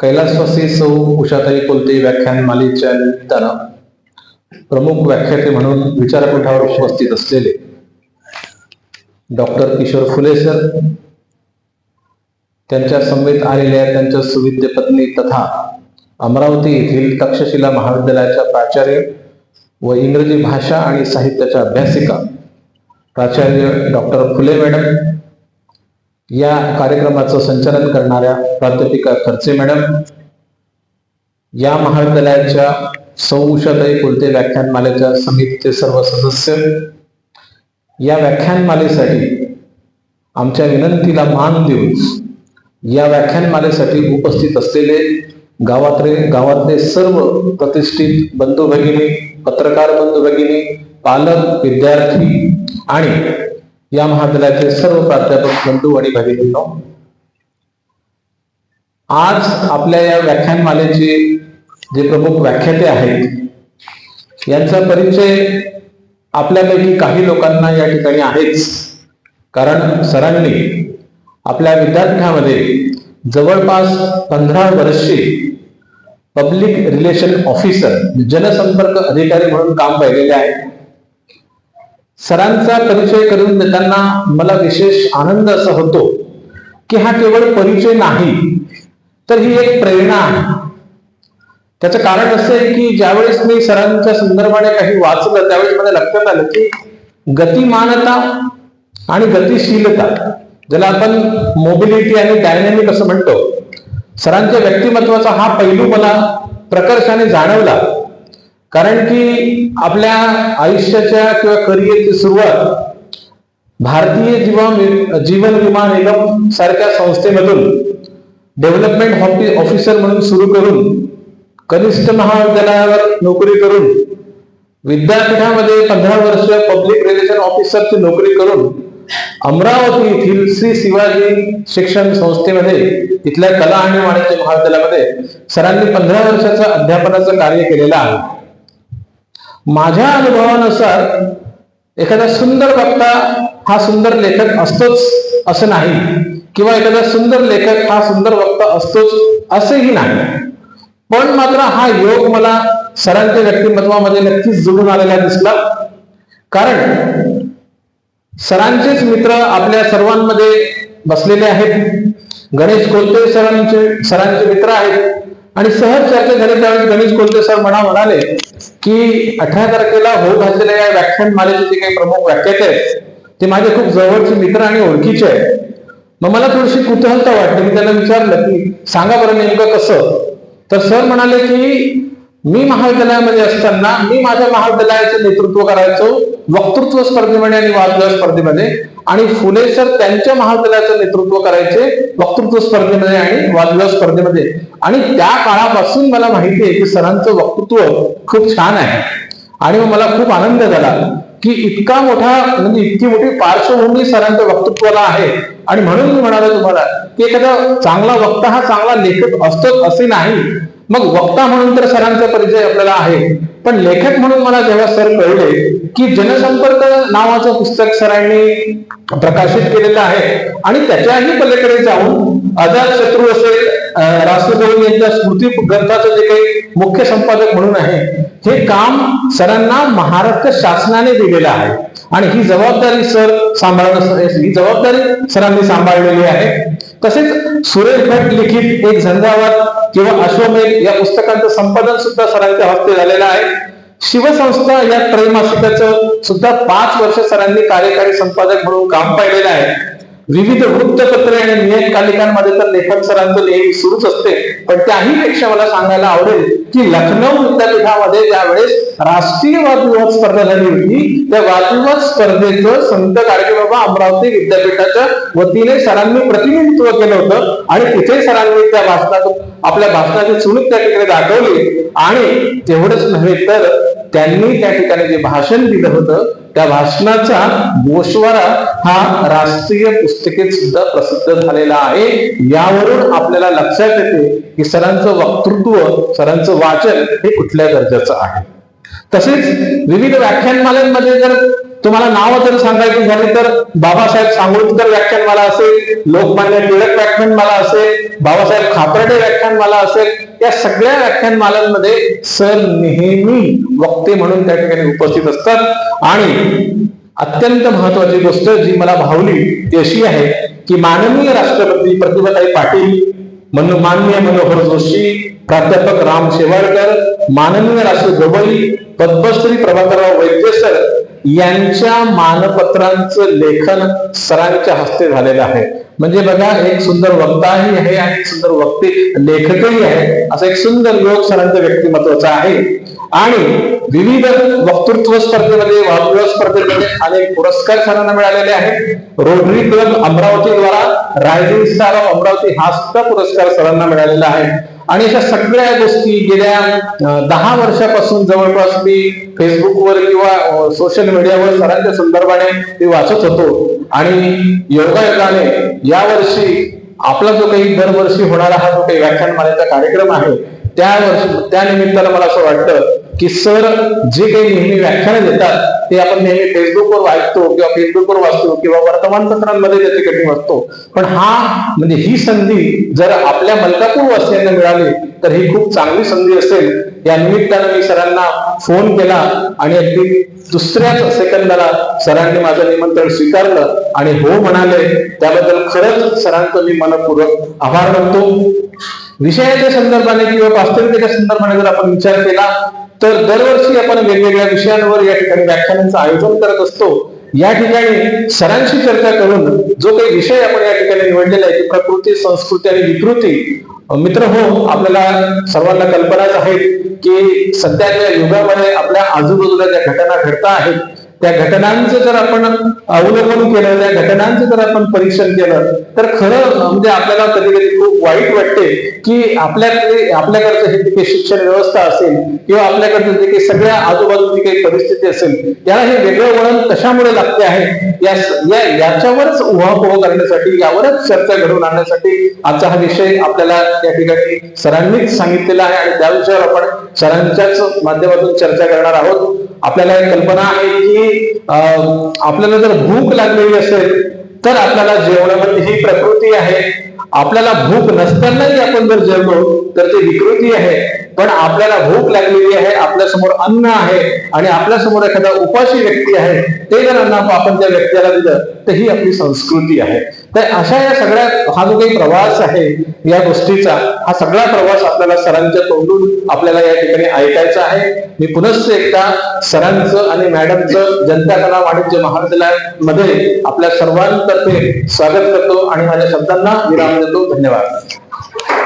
कैलासवासी सौ उषाताई कोलते व्याख्यानमालेच्या निमित्तानं प्रमुख व्याख्याते म्हणून विचारपीठावर उपस्थित असलेले डॉक्टर किशोर फुले सर त्यांच्या समेत आलेल्या त्यांच्या सुविद्य पत्नी तथा अमरावती येथील तक्षशिला महाविद्यालयाच्या प्राचार्य व इंग्रजी भाषा आणि साहित्याच्या अभ्यासिका प्राचार्य डॉक्टर फुले मॅडम या कार्यक्रमाचं संचालन करणाऱ्या प्राध्यापिका खर्चे मॅडम या महाविद्यालयाच्या सौ उषाताई व्याख्यानमालेच्या समितीचे सर्व सदस्य या व्याख्यानमालेसाठी आमच्या विनंतीला मान देऊन या व्याख्यानमालेसाठी उपस्थित असलेले गावातले गावातले सर्व प्रतिष्ठित बंधू भगिनी पत्रकार बंधू भगिनी पालक विद्यार्थी आणि या महाविद्यालयाचे सर्व प्राध्यापक बंधू आणि भगिनींनो आज आपल्या या व्याख्यानमालेचे जे प्रमुख व्याख्याते आहेत यांचा परिचय आपल्यापैकी काही लोकांना या ठिकाणी आहेच. कारण सरांनी आपल्या विद्यापीठामध्ये जवळपास पंधरा वर्षे पब्लिक रिलेशन ऑफिसर जनसंपर्क अधिकारी म्हणून काम पाहिलेले आहे सरांचा परिचय करून देताना मला विशेष आनंद असा होतो की हा केवळ परिचय नाही तर ही एक प्रेरणा आहे. त्याचं कारण असं आहे की ज्यावेळेस मी सरांच्या संदर्भाने काही वाचलं त्यावेळेस मला लक्षात आलं की गतिमानता आणि गतिशीलता ज्याला आपण मोबिलिटी आणि डायनॅमिक असं म्हणतो सरांच्या व्यक्तिमत्वाचा हा पैलू मला प्रकर्षाने जाणवला. कारण की आपल्या आयुष्याच्या किंवा करिअरची सुरुवात भारतीय जीवन जीवन विमा निगम सारख्या संस्थेमधून डेव्हलपमेंट ऑफिसर म्हणून सुरू करून कनिष्ठ महाविद्यालयावर नोकरी करून विद्यापीठामध्ये पंधरा वर्ष पब्लिक रिलेशन ऑफिसरची नोकरी करून अमरावती येथील श्री शिवाजी शिक्षण संस्थेमध्ये इथल्या कला आणि वाणिज्य महाविद्यालयामध्ये सरांनी पंधरा वर्षाचं अध्यापनाचं कार्य केलेलं आहे. माझ्या अनुभवानुसार एखादा सुंदर वक्ता हा सुंदर लेखक असतोच असं नाही. किंवा एखादा सुंदर लेखक हा सुंदर वक्ता असतोच असंही नाही. पण मात्र हा योग मला सरांच्या व्यक्तिमत्वामध्ये नक्कीच जुळून आलेला दिसला. कारण सरांचेच मित्र आपल्या सर्वांमध्ये बसलेले आहेत. गणेश कोलते सरांचे सरांचे मित्र आहेत. आणि सहज चर्चा झाली. त्यावेळेस गणेश कोलते सर म्हणा म्हणाले की अठरा तारखेला होत असलेल्या या व्याख्यान मालेचे जे काही प्रमुख व्याख्याते आहेत ते माझे खूप जवळचे मित्र आणि ओळखीचे आहेत. मग मला थोडीशी कुतूहलता वाटली. मी त्यांना विचारलं की सांगा बरं नेमकं कसं? तर सर म्हणाले की मी महाविद्यालयामध्ये असताना मी माझ्या महाविद्यालयाचं नेतृत्व करायचो वक्तृत्व स्पर्धेमध्ये आणि वादविवाद स्पर्धेमध्ये. आणि फुले सर त्यांच्या महाविद्यालयाचं नेतृत्व करायचे वक्तृत्व स्पर्धेमध्ये आणि वादविवाद स्पर्धेमध्ये. आणि त्या काळापासून मला माहिती आहे की सरांचं वक्तृत्व खूप छान आहे. आणि मग मला खूप आनंद झाला की इतका मोठा म्हणजे इतकी मोठी पार्श्वभूमी सरांच्या वक्तृत्वाला आहे. आणि म्हणून मी म्हणालो तुम्हाला की एखादा चांगला वक्ता हा चांगला लेखक असतोच असे नाही. मग वक्ता म्हणून तर सरांचा परिचय आपल्याला आहे. पण लेखक म्हणून मला जेव्हा सर कळले की जनसंपर्क नावाचं पुस्तक सरांनी प्रकाशित केलेलं आहे आणि त्याच्याही पलीकडे जाऊन अजात शत्रू असेल राष्ट्रदेव यांच्या स्मृती ग्रंथाचं जे काही मुख्य संपादक म्हणून आहे हे काम सरांना महाराष्ट्र शासनाने दिलेलं आहे. आणि ही जबाबदारी सर सांभाळणं ही जबाबदारी सरांनी सांभाळलेली आहे. तसेच सुरेश भट लिखित एक झंझावात किंवा अश्वमेध या पुस्तकांचं संपादन सुद्धा सरांच्या हस्ते झालेलं आहे. शिवसंस्था या त्रैमासिकाचं सुद्धा पाच वर्ष सरांनी कार्यकारी संपादक म्हणून काम पाहिलेलं आहे. विविध वृत्तपत्रे आणि नियतकालिकांमध्ये तर लेखक सरांचं नेहमी सुरूच असते. पण त्याही पेक्षा मला सांगायला आवडेल की लखनौ विद्यापीठामध्ये ज्यावेळेस राष्ट्रीय वादविवाद स्पर्धा झाली होती त्या वादविवाद स्पर्धेचं संत गाडगेबाबा अमरावती विद्यापीठाच्या वतीने सरांनी प्रतिनिधित्व केलं होतं आणि तिथे सरांनी त्या भाषणातून आपल्या भाषणाची चुणूक त्या ठिकाणी दाखवली. आणि तेवढंच नव्हे तर त्यांनी त्या ठिकाणी जे भाषण दिलं होतं त्या भाषणाचा गोशवारा हा राष्ट्रीय पुस्तकेत सुद्धा प्रसिद्ध झालेला आहे. यावरून आपल्याला लक्षात येते की सरांचं वक्तृत्व सरांचं वाचन हे कुठल्या दर्जाचं आहे. तसेच विविध व्याख्यानमालांमध्ये जर तुम्हाला नावं जर सांगायची झाली तर बाबासाहेब सांगोळकर व्याख्यान मला असेल लोकमान्य टिळक व्याख्यान मला असेल बाबासाहेब खापर्डे व्याख्यान मला असेल या सगळ्या व्याख्यानमालांमध्ये सर नेहमी वक्ते म्हणून त्या ठिकाणी उपस्थित असतात. आणि अत्यंत महत्वाची गोष्ट जी मला भावली ती अशी आहे की माननीय राष्ट्रपती प्रतिभाताई पाटील मनो माननीय मनोहर जोशी प्राध्यापक राम शेवाळकर माननीय राशी गवई पद्मश्री प्रभाकरराव वैद्य सर यांच्या मानपत्रांचं लेखन सरांच्या हस्ते झालेलं आहे. म्हणजे बघा एक सुंदर वक्ताही आहे आणि एक सुंदर वक्ते लेखकही आहे. असं एक सुंदर योग सरांचं व्यक्तिमत्वाचं आहे. आणि विविध वक्तृत्व स्पर्धेमध्ये वादविवाद स्पर्धेमध्ये अनेक पुरस्कार सरांना मिळालेले आहेत. रोटरी क्लब अमरावती द्वारा रायझिंग स्टार ऑफ अमरावती हा सुद्धा पुरस्कार सरांना मिळालेला आहे. आणि अशा सगळ्या गोष्टी गेल्या दहा वर्षापासून जवळपास मी फेसबुकवर किंवा सोशल मीडियावर सरांच्या संदर्भाने मी वाचत होतो. आणि योगायोगाने यावर्षी आपला जो काही दरवर्षी होणारा हा जो काही व्याख्यानमालेचा कार्यक्रम आहे त्या वर्षी त्या निमित्तानं मला असं वाटतं की सर जे काही नेहमी व्याख्यानं देतात ते आपण नेहमी फेसबुकवर वाचतो किंवा फेसबुकवर वाचतो किंवा वर्तमानपत्रांमध्ये त्याची कटिंग वाचतो पण हा म्हणजे ही संधी जर आपल्या मलकापूर वासियांना मिळाली तर ही खूप चांगली संधी असेल. या निमित्तानं मी सरांना फोन केला आणि अगदी दुसऱ्याच सेकंदाला सरांनी माझं निमंत्रण स्वीकारलं आणि हो म्हणाले. त्याबद्दल खरंच सरांचं मी मनपूर्वक आभार मानतो. विषयाच्या संदर्भाने किंवा वास्तविकतेच्या संदर्भाने जर आपण विचार केला तर दरवर्षी आपण वेगवेगळ्या विषयांवर या ठिकाणी व्याख्यानांचं आयोजन करत असतो. या ठिकाणी सरांशी चर्चा करून जो काही विषय आपण या ठिकाणी निवडलेला आहे की प्रकृती संस्कृती आणि विकृती मित्र हो आपल्याला सर्वांना कल्पनाच आहे की सध्याच्या युगामध्ये आपल्या आजूबाजूला ज्या घटना घडता आहेत त्या घटनांचं जर आपण अवलोकन केलं त्या घटनांचं जर आपण परीक्षण केलं तर खरं म्हणजे आपल्याला कधी कधी खूप वाईट वाटते की आपल्याकडे आपल्याकडचं हे जे काही शिक्षण व्यवस्था असेल किंवा आपल्याकडचं जे काही सगळ्या आजूबाजूची काही परिस्थिती असेल याला हे वेगळं वळण कशामुळे लागते आहे? या याच्यावरच उहापोह करण्यासाठी यावरच चर्चा घडवून आणण्यासाठी आजचा हा विषय आपल्याला या ठिकाणी सरांनीच सांगितलेला आहे आणि त्या विषयावर आपण सरांच्याच माध्यमातून चर्चा करणार आहोत. आपल्याला एक कल्पना आहे की आपल्याला जर भूक लागलेली असेल तर आपल्याला जेवणामध्ये ही प्रकृती आहे. आपल्याला भूक नसतानाही आपण जर जेवलो तर ते विकृती आहे. पण आपल्याला भूक लागलेली आहे आपल्यासमोर अन्न आहे आणि आपल्यासमोर एखादा उपाशी व्यक्ती आहे ते जर अन्न आपण त्या व्यक्तीला दिलं तर ही आपली संस्कृती आहे. तर अशा या सगळ्या हा जो काही प्रवास आहे या गोष्टीचा हा सगळा प्रवास आपल्याला सरांच्या तोंडून आपल्याला या ठिकाणी ऐकायचा आहे. मी पुनश्च एकदा सरांचं आणि मॅडमचं जनता कला वाणिज्य महाविद्यालयामध्ये आपल्या सर्वांतर्फे स्वागत करतो आणि माझ्या शब्दांना विराम देतो. धन्यवाद.